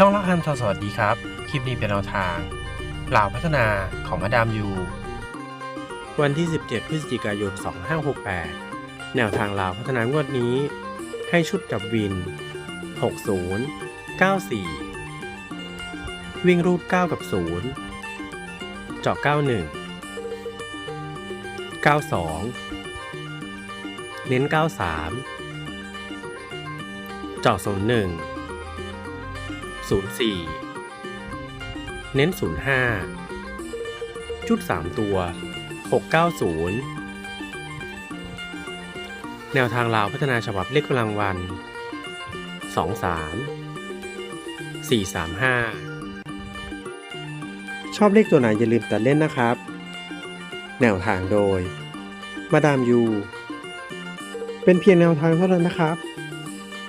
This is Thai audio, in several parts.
ช่องละคันทอสวัสดีครับ คลิปนี้เป็นแนวทางเหล่าพัฒนาของมาดามยูวันที่ 17 พฤศจิกายน 2568 แนวทางลาวพัฒนางวดนี้ ให้ชุดกับวิน 60 94 วิ่งรูด 9 กับ 0 เจาะ 91 92 เน้น 93 เจาะ 01 04 เน้น 05ชุด 3 ตัว 690 แนวทางลาวพัฒนาฉบับเลขกำลังวัน 23 435 ชอบเลขตัวไหนอย่าลืมตัดเล่นนะครับ แนวทางโดย มาดามยู เป็นเพียงแนวทางเท่านั้นนะครับ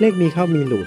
เลขมีเข้ามีหลุด